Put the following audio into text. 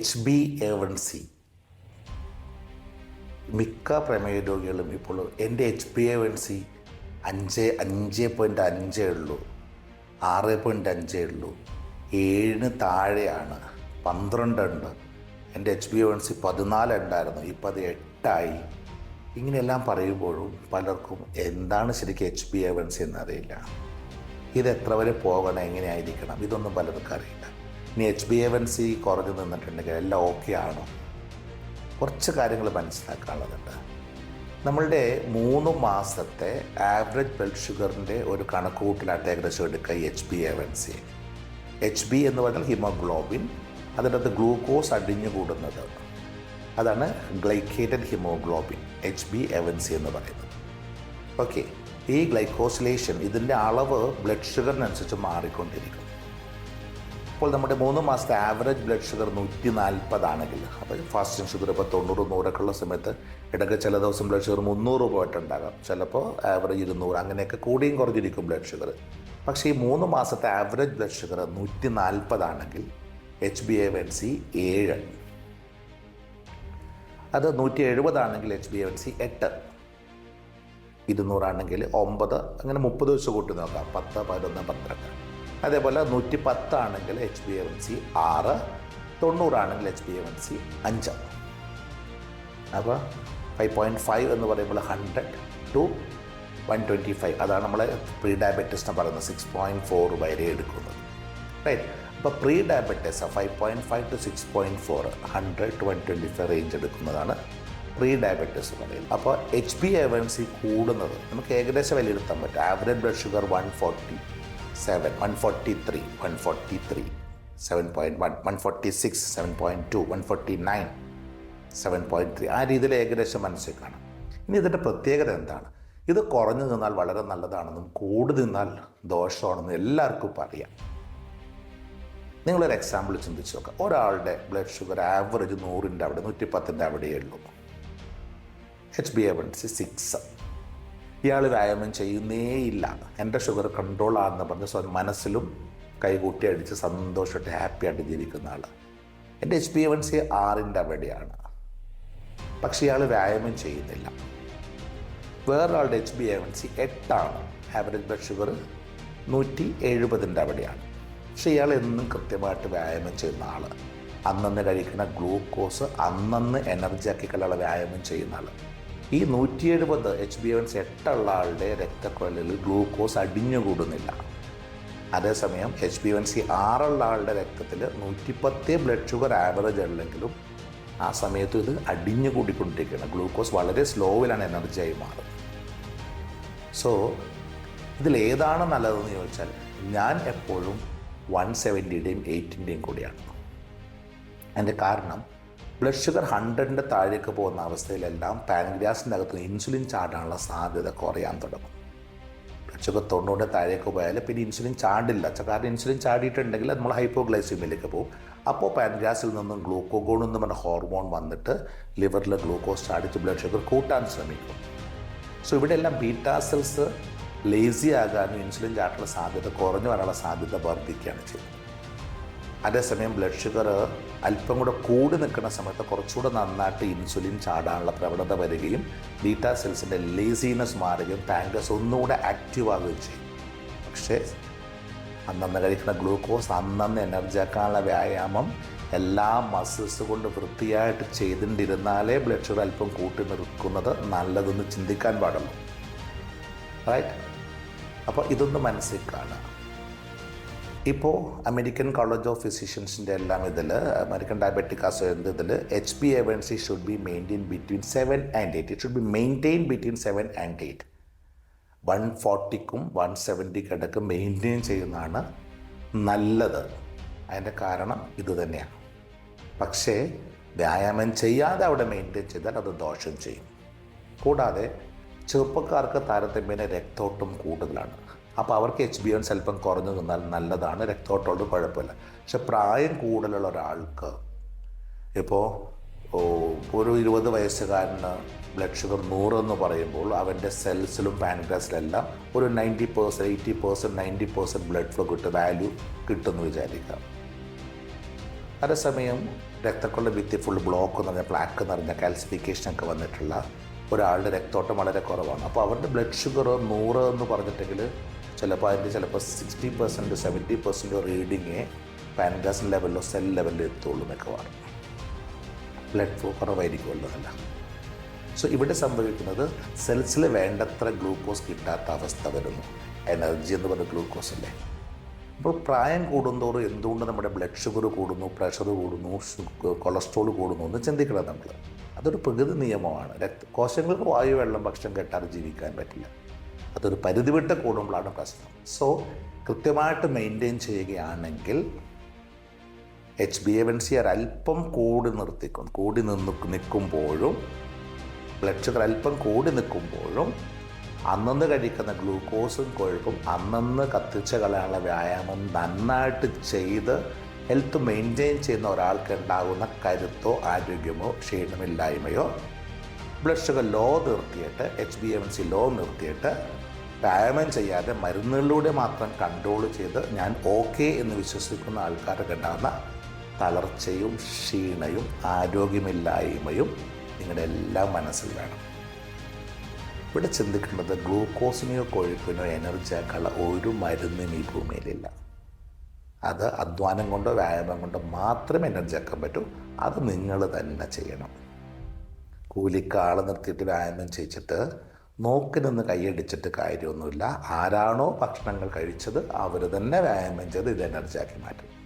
H B A one C മിക്ക പ്രമേയ രോഗികളും ഇപ്പോൾ എന്റെ H B A one C അഞ്ച് അഞ്ച് പോയിന്റ് അഞ്ചേ ഉള്ളൂ. ആറ് പോയിന്റ് അഞ്ചേ ഉള്ളൂ. ഏഴിന് താഴെയാണ്. പന്ത്രണ്ടുണ്ട് എന്റെ H B A one C പതിനാല് ഉണ്ടായിരുന്നു. ഇപ്പം അത് എട്ടായി. ഇങ്ങനെയെല്ലാം പറയുമ്പോഴും പലർക്കും എന്താണ് ശരിക്കും H B A one C എന്നറിയില്ല. ഇത് എത്ര വരെ പോകണം എങ്ങനെയായിരിക്കണം ഇതൊന്നും പലർക്കും അറിയില്ല. ഇനി H B A one C കുറഞ്ഞു നിന്നിട്ടുണ്ടെങ്കിൽ എല്ലാം ഓക്കെ ആണോ? കുറച്ച് കാര്യങ്ങൾ മനസ്സിലാക്കാനുള്ളതുണ്ട്. നമ്മളുടെ മൂന്ന് മാസത്തെ ആവറേജ് ബ്ലഡ് ഷുഗറിന്റെ ഒരു കണക്കുകൂട്ടലായിട്ട് ഏകദേശം എടുക്കുക H B A one C H B എന്ന് പറഞ്ഞാൽ ഹിമോഗ്ലോബിൻ അതിന്റെ അത് ഗ്ലൂക്കോസ് അടിഞ്ഞു കൂടുന്നത്. അതാണ് glycated haemoglobin H B A one C എന്ന് പറയുന്നത്. ഓക്കെ ഈ ഗ്ലൈക്കോസിലേഷൻ ഇതിന്റെ അളവ് ബ്ലഡ് ഷുഗറിനനുസരിച്ച് മാറിക്കൊണ്ടിരിക്കും അപ്പോൾ നമ്മുടെ മൂന്ന് മാസത്തെ ആവറേജ് ബ്ലഡ് ഷുഗർ നൂറ്റി നാൽപ്പതാണെങ്കിൽ അപ്പോൾ ഫാസ്റ്റിംഗ് ഷുഗർ ഇപ്പോൾ തൊണ്ണൂറ് നൂറൊക്കെ ഉള്ള സമയത്ത് ഇടയ്ക്ക് ചില ദിവസം ബ്ലഡ് ഷുഗർ മുന്നൂറ് പോയിട്ടുണ്ടാകാം. ചിലപ്പോൾ ആവറേജ് ഇരുന്നൂറ് അങ്ങനെയൊക്കെ കൂടിയും കുറഞ്ഞിരിക്കും ബ്ലഡ് ഷുഗർ പക്ഷേ ഈ മൂന്ന് മാസത്തെ ആവറേജ് ബ്ലഡ് ഷുഗർ നൂറ്റി നാൽപ്പതാണെങ്കിൽ H B A one C ഏഴ്. അത് നൂറ്റി എഴുപതാണെങ്കിൽ H B A one C എട്ട്. ഇരുന്നൂറാണെങ്കിൽ ഒമ്പത് അങ്ങനെ മുപ്പത് വെച്ച് കൂട്ടി നോക്കാം. പത്ത് പതിനൊന്ന് പന്ത്രണ്ട്. അതേപോലെ നൂറ്റി പത്താണെങ്കിൽ എച്ച് ബി എം സി ആറ് തൊണ്ണൂറാണെങ്കിൽ എച്ച് ബി എം സി അഞ്ച്. അപ്പോൾ ഫൈവ് പോയിന്റ് ഫൈവ് എന്ന് പറയുമ്പോൾ hundred to one twenty five അതാണ് നമ്മൾ പ്രീ ഡയബറ്റിസ് എന്ന് പറയുന്നത് സിക്സ് പോയിന്റ് ഫോർ വരെ എടുക്കുന്നത്. റൈറ്റ് അപ്പോൾ prediabetes five point five to six point four hundred to one twenty five range എടുക്കുന്നതാണ് പ്രീ ഡയബറ്റിസ് എന്ന് പറയുന്നത്. അപ്പോൾ H B A one C കൂടുന്നത് നമുക്ക് ഏകദേശം വിലയിരുത്താൻ പറ്റും. Average blood sugar one forty seven one forty three one forty three seven point one one forty six seven point two one forty nine seven point three ആ രീതിയിൽ ഏകദേശം മനസ്സിൽ കാണാം. ഇനി ഇതിന്റെ പ്രത്യേകത എന്താണ്? ഇത് കുറഞ്ഞു നിന്നാൽ വളരെ നല്ലതാണെന്നും കൂടി നിന്നാൽ ദോഷമാണെന്നും എല്ലാവർക്കും അറിയാം. നിങ്ങളൊരു എക്സാമ്പിൾ ചിന്തിച്ച് നോക്കാം. ഒരാളുടെ ബ്ലഡ് ഷുഗർ ആവറേജ് നൂറിന്റെ അവിടെ നൂറ്റി പത്തിന്റെ അവിടെയേ ഉള്ളൂ. H B A one C six ഇയാൾ വ്യായാമം ചെയ്യുന്നേയില്ല. എന്റെ ഷുഗർ കൺട്രോൾ ആണെന്ന് പറഞ്ഞ് സ്വന്തം മനസ്സിലും കൈകൂട്ടി അടിച്ച് സന്തോഷമായിട്ട് ഹാപ്പിയായിട്ട് ജീവിക്കുന്ന ആൾ എന്റെ എച്ച് പി വൺ സി ആറിന്റെ അവിടെയാണ്. പക്ഷേ ഇയാൾ വ്യായാമം ചെയ്യുന്നില്ല. വേറൊരാളുടെ H B A one C എട്ടാണ്. ആവറേജ് ബ്ലഡ് ഷുഗർ നൂറ്റി എഴുപതിന്റെ അവിടെയാണ്. പക്ഷേ ഇയാൾ എന്നും കൃത്യമായിട്ട് വ്യായാമം ചെയ്യുന്ന ആൾ അന്നന്ന് കഴിക്കുന്ന ഗ്ലൂക്കോസ് അന്നന്ന് എനർജി കളയുള്ള വ്യായാമം ചെയ്യുന്ന ആൾ ഈ നൂറ്റി എഴുപത് എച്ച് ബി എൻ എട്ടുള്ള ആളുടെ രക്തക്കുഴലിൽ ഗ്ലൂക്കോസ് അടിഞ്ഞുകൂടുന്നില്ല. അതേസമയം എച്ച് ബി എൻ സി ആറുള്ള ആളുടെ രക്തത്തിൽ നൂറ്റിപ്പത്തേ ബ്ലഡ് ഷുഗർ ആവറേജ് ഉള്ളെങ്കിലും ആ സമയത്ത് ഇത് അടിഞ്ഞു കൂടിക്കൊണ്ടിരിക്കുകയാണ് ഗ്ലൂക്കോസ് വളരെ സ്ലോവിലാണ് എനർജിയായി മാറുന്നത്. സോ ഇതിൽ ഏതാണ് നല്ലതെന്ന് ചോദിച്ചാൽ ഞാൻ എപ്പോഴും വൺ സെവന്റിയുടെയും എയ്റ്റിന്റെയും കൂടിയാണ്. അതിന്റെ കാരണം ബ്ലഡ് ഷുഗർ ഹൺഡ്രഡിന്റെ താഴേക്ക് പോകുന്ന അവസ്ഥയിലെല്ലാം പാൻഗ്രാസിന്റെ അകത്ത് ഇൻസുലിൻ ചാടാനുള്ള സാധ്യത കുറയാൻ തുടങ്ങും. ബ്ലഡ് ഷുഗർ തൊണ്ണൂറിന്റെ താഴേക്ക് പോയാൽ പിന്നെ ഇൻസുലിൻ ചാടില്ല. കാരണം ഇൻസുലിൻ ചാടിയിട്ടുണ്ടെങ്കിൽ നമ്മൾ ഹൈപ്പോഗ്ലൈസിമിലേക്ക് പോകും. അപ്പോൾ പാൻഗ്രാസിൽ നിന്നും ഗ്ലൂക്കോഗോൺ എന്ന് പറഞ്ഞ ഹോർമോൺ വന്നിട്ട് ലിവറിൽ ഗ്ലൂക്കോസ് ചാടിച്ച് ബ്ലഡ് ഷുഗർ കൂട്ടാൻ ശ്രമിക്കും. സോ ഇവിടെയെല്ലാം ബീറ്റാ സെൽസ് ലേസി ആകാനും ഇൻസുലിൻ ചാട്ടുള്ള സാധ്യത കുറഞ്ഞു വരാനുള്ള സാധ്യത വർദ്ധിക്കുകയാണ് ചെയ്യുന്നത്. അതേസമയം ബ്ലഡ് ഷുഗർ അല്പം കൂടെ കൂടി നിൽക്കുന്ന സമയത്ത് കുറച്ചുകൂടെ നന്നായിട്ട് ഇൻസുലിൻ ചാടാനുള്ള പ്രവണത വരികയും ബീറ്റാ സെൽസിന്റെ ലേസിനെസ് മാറുകയും പാങ്കസ് ഒന്നുകൂടെ ആക്റ്റീവ് ആവുകയും ചെയ്യും. പക്ഷേ അന്നന്ന് കഴിക്കുന്ന ഗ്ലൂക്കോസ് അന്നന്ന് എനർജി ആക്കാനുള്ള വ്യായാമം എല്ലാ മസിൽസ് കൊണ്ട് വൃത്തിയായിട്ട് ചെയ്തിട്ടിരുന്നാലേ ബ്ലഡ് ഷുഗർ അല്പം കൂട്ടി നിൽക്കുന്നത് നല്ലതെന്ന് ചിന്തിക്കാൻ പാടുള്ളൂ. റൈറ്റ് അപ്പോൾ ഇതൊന്ന് മനസ്സിൽ കാണുക. ഇപ്പോൾ അമേരിക്കൻ കോളേജ് ഓഫ് ഫിസിഷ്യൻസിന്റെ എല്ലാം ഇതിൽ അമേരിക്കൻ ഡയബറ്റിക് അസോസിയേഷൻ ഇതിൽ H B A one C should be maintain between seven and eight it should be maintain between seven and eight one ഫോർട്ടിക്കും one seventy കിടക്ക് മെയിന്റെയിൻ ചെയ്യുന്നതാണ് നല്ലത്. അതിന്റെ കാരണം ഇതുതന്നെയാണ് പക്ഷേ വ്യായാമം ചെയ്യാതെ അവിടെ മെയിന്റെയിൻ ചെയ്താൽ അത് ദോഷം ചെയ്യും. കൂടാതെ ചെറുപ്പക്കാർക്ക് താരതമ്യേന രക്തോട്ടം കൂടുതലാണ്. അപ്പോൾ അവർക്ക് എച്ച് ബി എൻ സ്വല്പം കുറഞ്ഞു നിന്നാൽ നല്ലതാണ്. രക്തോട്ടോട് കുഴപ്പമില്ല. പക്ഷെ പ്രായം കൂടുതലുള്ള ഒരാൾക്ക് ഇപ്പോൾ ഒരു ഇരുപത് വയസ്സുകാരന് ബ്ലഡ് ഷുഗർ നൂറ് എന്ന് പറയുമ്പോൾ അവന്റെ സെൽസിലും പാൻഗ്രാസിലെല്ലാം ഒരു ninety percent eighty percent ninety percent blood flow കിട്ടും വാല്യൂ കിട്ടുമെന്ന് വിചാരിക്കാം അതേസമയം രക്തക്കൊള്ള ഭിത്തി ഫുൾ ബ്ലോക്ക് നിറഞ്ഞ പ്ലാക്ക് നിറഞ്ഞ കാൽസിഫിക്കേഷൻ ഒക്കെ വന്നിട്ടുള്ള ഒരാളുടെ രക്തോട്ടം വളരെ കുറവാണ്. അപ്പോൾ അവരുടെ ബ്ലഡ് ഷുഗർ നൂറ് എന്ന് പറഞ്ഞിട്ടെങ്കിൽ ചിലപ്പോൾ അതിന്റെ ചിലപ്പോൾ സിക്സ്റ്റി പെർസെന്റ് സെവന്റി പെർസെന്റ് റീഡിങ്ങേ പാൻഗാസിൻ ലെവലിലോ സെൽ ലെവലിലോ എത്തുള്ളൂ മിക്കവാറും ബ്ലഡ് ഫ്ലോ കുറവായിരിക്കുമല്ലോ അല്ല സോ ഇവിടെ സംഭവിക്കുന്നത് സെൽസിൽ വേണ്ടത്ര ഗ്ലൂക്കോസ് കിട്ടാത്ത അവസ്ഥ വരുന്നു. എനർജി എന്ന് പറഞ്ഞ ഗ്ലൂക്കോസ് അല്ലേ? അപ്പോൾ പ്രായം കൂടുന്തോറും എന്തുകൊണ്ട് നമ്മുടെ ബ്ലഡ് ഷുഗർ കൂടുന്നു പ്രഷർ കൂടുന്നു കൊളസ്ട്രോൾ കൂടുന്നു എന്ന് ചിന്തിക്കണം നമ്മൾ അതൊരു പ്രകൃതി നിയമമാണ്. രക്ത കോശങ്ങൾക്ക് വായു വെള്ളം ഭക്ഷണം കെട്ടാതെ ജീവിക്കാൻ പറ്റില്ല. അതൊരു പരിധി വിട്ട് കൂടുമ്പോഴാണ് പ്രശ്നം. സോ കൃത്യമായിട്ട് മെയിന്റെയിൻ ചെയ്യുകയാണെങ്കിൽ H B A one C ഒരല്പം കൂടി നിർത്തിക്കും. കൂടി നിന്ന് നിൽക്കുമ്പോഴും ബ്ലഡ് ഷുഗർ അല്പം കൂടി നിൽക്കുമ്പോഴും അന്നന്ന് കഴിക്കുന്ന ഗ്ലൂക്കോസും കൊഴുപ്പും അന്നന്ന് കത്തിച്ച കളയാനുള്ള വ്യായാമം നന്നായിട്ട് ചെയ്ത് ഹെൽത്ത് മെയിന്റെയിൻ ചെയ്യുന്ന ഒരാൾക്ക് ഉണ്ടാകുന്ന കരുത്തോ ആരോഗ്യമോ ക്ഷീണമില്ലായ്മയോ ബ്ലഡ് ഷുഗർ ലോ നിർത്തിയിട്ട് H B M C low നിർത്തിയിട്ട് വ്യായാമം ചെയ്യാതെ മരുന്നുകളിലൂടെ മാത്രം കൺട്രോൾ ചെയ്ത് ഞാൻ ഓക്കെ എന്ന് വിശ്വസിക്കുന്ന ആൾക്കാർക്ക് ഉണ്ടാകുന്ന തളർച്ചയും ക്ഷീണയും ആരോഗ്യമില്ലായ്മയും നിങ്ങളുടെ എല്ലാ മനസ്സിൽ വേണം. ഇവിടെ ചിന്തിക്കേണ്ടത് ഗ്ലൂക്കോസിനെയോ കൊഴുപ്പിനോ എനർജി ആക്കാനുള്ള ഒരു മരുന്നും ഈ ഭൂമിയിലില്ല. അത് അധ്വാനം കൊണ്ടോ വ്യായാമം കൊണ്ടോ മാത്രമേ എനർജി ആക്കാൻ പറ്റൂ. അത് നിങ്ങൾ തന്നെ ചെയ്യണം. കൂലിക്ക് ആളെ നിർത്തിയിട്ട് വ്യായാമം ചെയ്യിച്ചിട്ട് നോക്കി നിന്ന് കൈയടിച്ചിട്ട് കാര്യമൊന്നുമില്ല. ആരാണോ ഭക്ഷണങ്ങൾ കഴിച്ചത് അവർ തന്നെ വ്യായാമം ചെയ്ത് ഇത് എനർജി ആക്കി മാറ്റും.